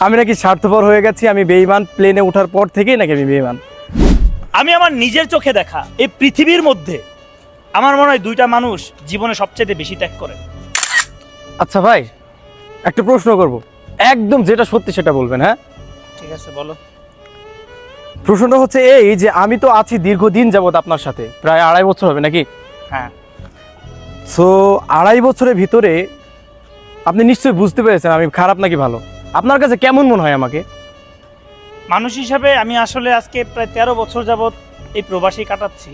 আমি নাকি স্বার্থপর হয়ে গেছি আমি বেইমান প্লেনে ওঠার পর থেকেই নাকি আমি বেইমান আমি আমার নিজের চোখে দেখা এই পৃথিবীর মধ্যে আমার মনে হয় দুইটা মানুষ জীবনে সবচেয়ে বেশি ত্যাগ করে। আচ্ছা ভাই একটা প্রশ্ন করব। একদম যেটা সত্যি সেটা বলবেন হ্যাঁ? ঠিক আছে বলো। প্রশ্নটা হচ্ছে এই যে আমি তো আছি দীর্ঘদিন যাবত আপনার সাথে প্রায় আড়াই বছর হবে নাকি? হ্যাঁ। সো আড়াই বছরের ভিতরে আপনি নিশ্চয়ই বুঝতে পেরেছেন আমি খারাপ নাকি ভালো। আপনার কাছে কেমন মনে হয় আমাকে? মানুষ হিসাবে আমি আসলে আজকে প্রায় তেরো বছর যাবৎ এই প্রবাসী কাটাচ্ছি।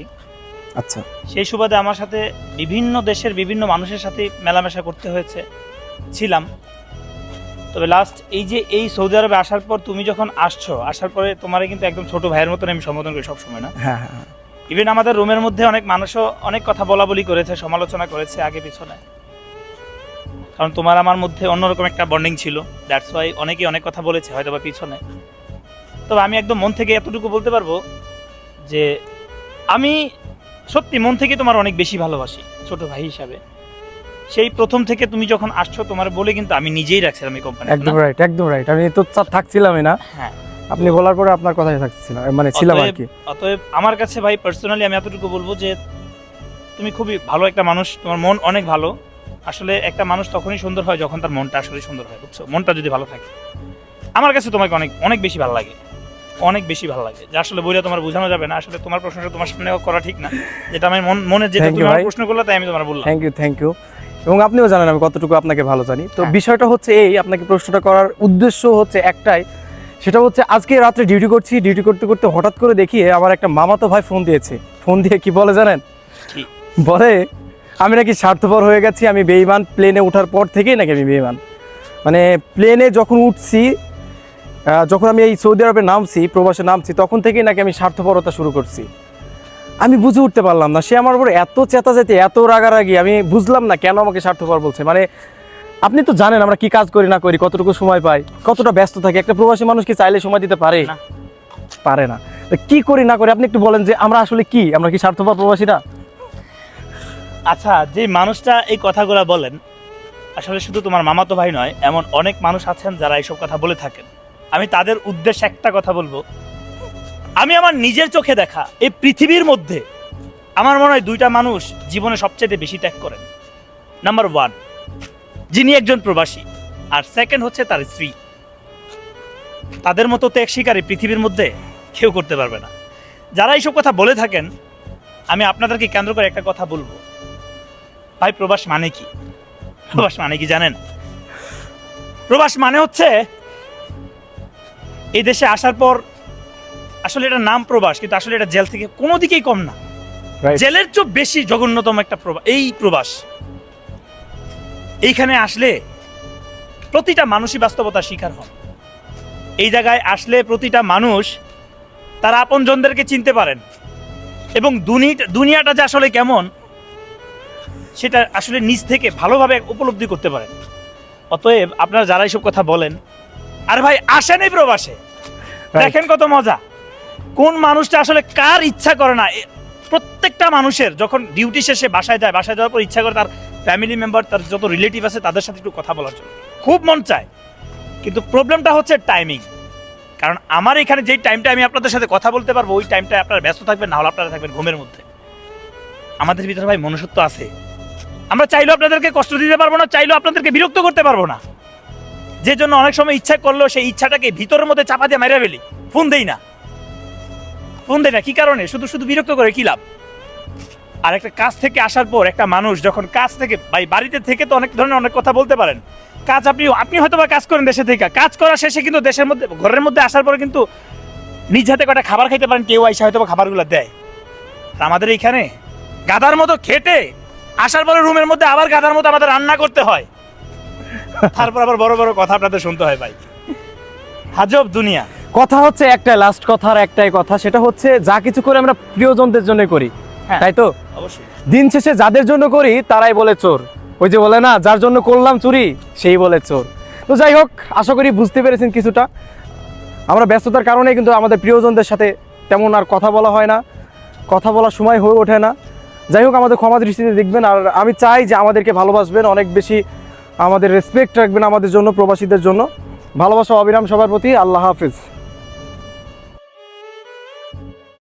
আচ্ছা। সেই সুবাদে আমার সাথে বিভিন্ন দেশের বিভিন্ন মানুষের সাথে মেলামেশা করতে হয়েছে। ছিলাম। তবে লাস্ট এই যে এই সৌদি আরবে আসার পর তুমি যখন আসছো আসার পরে তোমার কিন্তু একদম ছোট ভাইয়ের মতন আমি সম্বোধন করি সবসময় না? হ্যাঁ হ্যাঁ হ্যাঁ। ইভেন আমাদের রুমের মধ্যে অনেক মানুষও অনেক কথা বলা বলি করেছে সমালোচনা করেছে আগে পিছনে। কারণ তোমার আমার মধ্যে অন্যরকম একটা বন্ডিং ছিল। দ্যাটস ওয়াই অনেকেই অনেক কথা বলেছে হয়তো বা পিছনে। তবে আমি একদম মন থেকে এতটুকু বলতে পারব যে আমি সত্যি মন থেকে তোমার অনেক বেশি ভালোবাসি ছোট ভাই হিসাবে। সেই প্রথম থেকে তুমি যখন আসছো তোমার বলে কিন্তু আমি নিজেই রাখছিলাম এই কোম্পানি একদম রাইট একদম রাইট আমি তো থাকছিলামই না। হ্যাঁ। আপনি বলার পরে আপনার কথাই থাকছিলাম মানে ছিলাম আর কি। অতএব আমার কাছে ভাই পার্সোনালি আমি এতটুকু বলব যে তুমি খুবই ভালো একটা মানুষ তোমার মন অনেক ভালো। আসলে একটা মানুষ তখনই সুন্দর হয় যখন তার মনটা আসলে সুন্দর হয় বুঝছ? মনটা যদি ভালো থাকে। আমার কাছে তোমাকে অনেক অনেক বেশি ভালো লাগে। অনেক বেশি ভালো লাগে। যে আসলে বইটা তোমার বোঝানো যাবে না আসলে তোমার প্রশ্নটা তোমার সামনে করা ঠিক না। যেটা আমি মন মনে যেটা তুমি আমার প্রশ্ন করলে তাই আমি তোমার বললাম। থ্যাংক ইউ থ্যাংক ইউ এবং আপনিও জানেন আমি কতটুকু আপনাকে ভালো জানি। তো হ্যাঁ। বিষয়টা হচ্ছে এই আপনাকে প্রশ্নটা করার উদ্দেশ্য হচ্ছে একটাই। সেটা হচ্ছে আজকে রাত্রে ডিউটি করছি। ডিউটি করতে করতে হঠাৎ করে দেখি আমার একটা মামাতো ভাই ফোন দিয়েছে। ফোন দিয়ে কি বলে জানেন? বলে আমি নাকি স্বার্থপর হয়ে গেছি আমি বেইমান প্লেনে ওঠার পর থেকেই নাকি আমি বেইমান মানে প্লেনে যখন উঠছি যখন আমি এই সৌদি আরবে নামছি প্রবাসে নামছি তখন থেকেই নাকি আমি স্বার্থপরতা শুরু করছি। আমি বুঝে উঠতে পারলাম না সে আমার উপর এত চেতাচেতি এত রাগারাগি আমি বুঝলাম না কেন আমাকে স্বার্থপর বলছে। মানে আপনি তো জানেন আমরা কি কাজ করি না করি কতটুকু সময় পাই কতটা ব্যস্ত থাকি একটা প্রবাসী মানুষ কি চাইলে সময় দিতে পারে? পারে না। তো কি করি না করি আপনি একটু বলেন যে আমরা আসলে কি? আমরা কি স্বার্থপর প্রবাসী না আচ্ছা যে মানুষটা এই কথাগুলো বলেন, আসলে শুধু তোমার মামাতো ভাই নয়, এমন অনেক মানুষ আছেন যারা এইসব কথা বলে থাকেন। আমি তাদের উদ্দেশ্যে একটা কথা বলব। আমি আমার নিজের চোখে দেখা এই পৃথিবীর মধ্যে আমার মনে হয় দুইটা মানুষ জীবনে সবচেয়ে বেশি ত্যাগ করেন। নাম্বার ওয়ান যিনি একজন প্রবাসী, আর সেকেন্ড হচ্ছে তার স্ত্রী। তাদের মতো ত্যাগ শিকারী পৃথিবীর মধ্যে কেউ করতে পারবে না। যারা এইসব কথা বলে থাকেন, আমি আপনাদেরকে কেন্দ্র করে একটা কথা বলব। ভাই প্রবাস মানে কি? প্রবাস মানে কি জানেন? প্রবাস মানে হচ্ছে এই দেশে আসার পর আসলে এটা নাম প্রবাস কিন্তু আসলে এটা জেল থেকে কোনো দিকেই কম না। জেলের চেয়ে বেশি জঘন্যতম একটা প্রবাস এই প্রবাস। এইখানে আসলে প্রতিটা মানুষই বাস্তবতার শিকার হন এই জায়গায় আসলে প্রতিটা মানুষ তার আপনজনদেরকে চিনতে পারেন। এবং দুনিয়াটা যে আসলে কেমন সেটা আসলে নিজ থেকে ভালোভাবে উপলব্ধি করতে পারেন অতএব আপনারা যারা এইসব কথা বলেন আর ভাই আসেন এই প্রবাসে। দেখেন কত মজা। কোন মানুষটা আসলে কার ইচ্ছা করে না? প্রত্যেকটা মানুষের যখন ডিউটি শেষে বাসায় যায় বাসায় যাওয়ার পর ইচ্ছা করে তার ফ্যামিলি মেম্বার তার যত রিলেটিভ আছে তাদের সাথে একটু কথা বলার জন্য। খুব মন চায়। কিন্তু প্রবলেমটা হচ্ছে টাইমিং কারণ আমার এখানে যেই টাইমটা আমি আপনাদের সাথে কথা বলতে পারব ওই টাইমটা আপনারা ব্যস্ত থাকবেন না হলে আপনারা থাকবেন ঘুমের মধ্যে। আমাদের ভিতরে ভাই মনুষ্যত্ব আছে। আমরা চাইলেও আপনাদেরকে কষ্ট দিতে পারব না, চাইলেও আপনাদেরকে বিরক্ত করতে পারব না। যে জন্য অনেক সময় ইচ্ছা করলেও সেই ইচ্ছাটাকে ভিতরের মধ্যে চাপা দিয়ে মেরে ফেলি। ফোন দেই না। ফোন দেয় না, কি কারণে? শুধু শুধু বিরক্ত করে কি লাভ? আর একটা কাজ থেকে আসার পর একটা মানুষ যখন কাজ থেকে, ভাই, বাড়িতে থেকে তো অনেক ধরনের অনেক কথা বলতে পারেন। কাজ আপনি আপনি হয়তো বা কাজ করেন দেশে থেকে। কাজ করা শেষে কিন্তু দেশের মধ্যে, ঘরের মধ্যে আসার পরে কিন্তু নিজ হাতে কটা খাবার খাইতে পারেন, কেউ আইসা হয়তো খাবারগুলো দেয়। আর আমাদের এইখানে গাদার মতো খেটে আসার পরে রুমের মধ্যে আবার গাদার মতো আমাদের রান্না করতে হয়। তারপর আবার বড় বড় কথা আপনাদের শুনতে হয় ভাই। হাজব দুনিয়া। কথা হচ্ছে একটাই লাস্ট কথা আর একটাই কথা সেটা হচ্ছে যা কিছু করে আমরা প্রিয়জনদের জন্য করি। হ্যাঁ। তাই তো? অবশ্যই। দিন শেষে যাদের জন্য করি তারাই বলে চোর। ওই যে বলে না যার জন্য করলাম চুরি সেই বলে চোর। তো যাই হোক আশা করি বুঝতে পেরেছেন কিছুটা। আমরা ব্যস্ততার কারণে কিন্তু আমাদের প্রিয়জনদের সাথে তেমন আর কথা বলা হয় না। কথা বলার সময় হয়ে ওঠে না। যাই হোক, আমাদের ক্ষমা দৃষ্টিতে দেখবেন আর আমি চাই যে আমাদেরকে ভালোবাসবেন, অনেক বেশি আমাদের রেসপেক্ট রাখবেন আমাদের জন্য, প্রবাসীদের জন্য। ভালোবাসা অবিরাম সবার প্রতি, আল্লাহ হাফিজ।